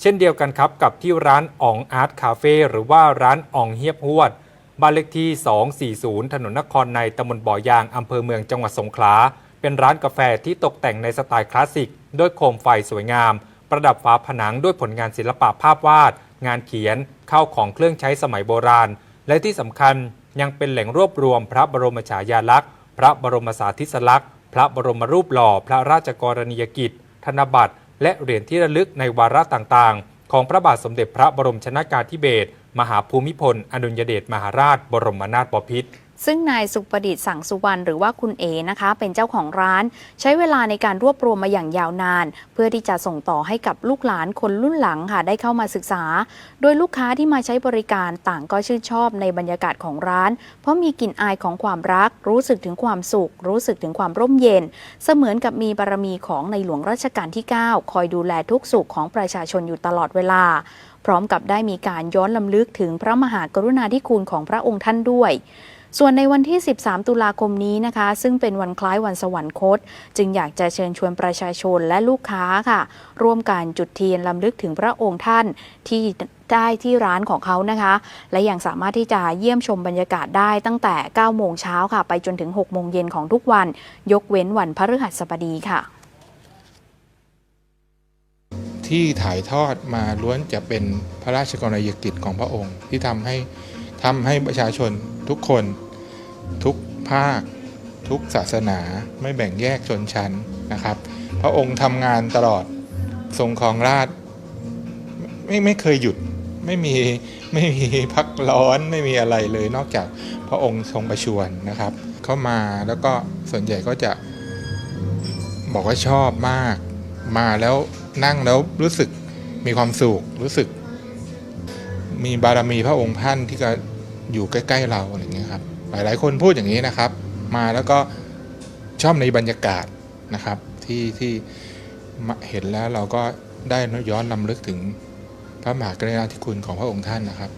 เช่นเดียวกันครับกับที่ร้านอ่องอาร์ตคาเฟ่หรือว่าร้านอ่องเฮียบหวด บ้านเลขที่ 240 ถนนนครในตำบลบ่อยางอำเภอเมืองจังหวัดสงขลา เป็นร้านกาแฟที่ตกแต่งในสไตล์คลาสสิกด้วยโคมไฟสวยงาม ประดับฝาผนังด้วยผลงานศิลปะภาพวาด งานเขียนเข้าของเครื่องใช้สมัยโบราณ และที่สำคัญยังเป็นแหล่งรวบรวมพระบรมฉายาลักษณ์ พระบรมสาธิสลักษณ์ พระบรมรูปหล่อ พระราชกรณียกิจ ธนบัตร และเหรียญที่ระลึกในวาระต่างๆ ของพระบาทสมเด็จพระบรมชนากาธิเบศรมหาภูมิพล อดุลยเดชมหาราช บรมนาถบพิตร ซึ่งนายสุประดิษฐ์สังสุวรรณหรือว่าคุณเอนะคะ เป็นเจ้าของร้าน ใช้เวลาในการรวบรวมมาอย่างยาวนาน เพื่อที่จะส่งต่อให้กับลูกหลานคนรุ่นหลังค่ะได้เข้ามาศึกษา โดยลูกค้าที่มาใช้บริการต่างก็ชื่นชอบในบรรยากาศของร้าน เพราะมีกลิ่นอายของความรัก รู้สึกถึงความสุข รู้สึกถึงความร่มเย็น เสมือนกับมีบารมีของในหลวงรัชกาลที่ 9 คอยดูแลทุกสุขของประชาชนอยู่ตลอดเวลาพร้อมกับได้มีการย้อนลำลึกถึงพระมหากรุณาธิคุณของพระองค์ท่านด้วย ส่วนในวันที่ 13 ตุลาคมนี้นะคะ ซึ่งเป็นวันคล้ายวันสวรรคต จึงอยากจะเชิญชวนประชาชนและลูกค้าค่ะ ร่วมการจุดเทียนลำลึกถึงพระองค์ท่านที่ได้ที่ร้านของเขานะคะ และยังสามารถที่จะเยี่ยมชมบรรยากาศได้ตั้งแต่ 9 โมงเช้าค่ะ ไปจนถึง 6 โมงเย็นของทุกวัน ยกเว้นวันพฤหัสบดีค่ะ ที่ถ่ายทอดมาล้วนจะเป็นพระราชกรณียกิจของพระองค์ที่ทำให้ ทำให้ประชาชนทุกคนทุกภาค ทุกศาสนาไม่แบ่งแยกชนชั้นนะครับ พระองค์ทำงานตลอดทรงครองราชไม่ไม่เคยหยุดไม่มีไม่มีพักร้อนไม่มีอะไรเลยนอกจากพระองค์ทรงประชวรนะครับ เข้ามาแล้วก็ส่วนใหญ่ก็จะบอกว่าชอบมาก มาแล้วนั่งแล้วรู้สึกมีความสุขรู้สึก มีบารมีพระองค์ท่านที่ก็อยู่ใกล้ ๆ เราอะไรอย่างเงี้ยครับหลายๆคนพูดอย่างนี้นะครับ มาแล้วก็ชอบในบรรยากาศนะครับ ที่ที่เห็นแล้วเราก็ได้ย้อนลำลึกถึงพระมหากรุณาธิคุณของพระองค์ท่านนะครับ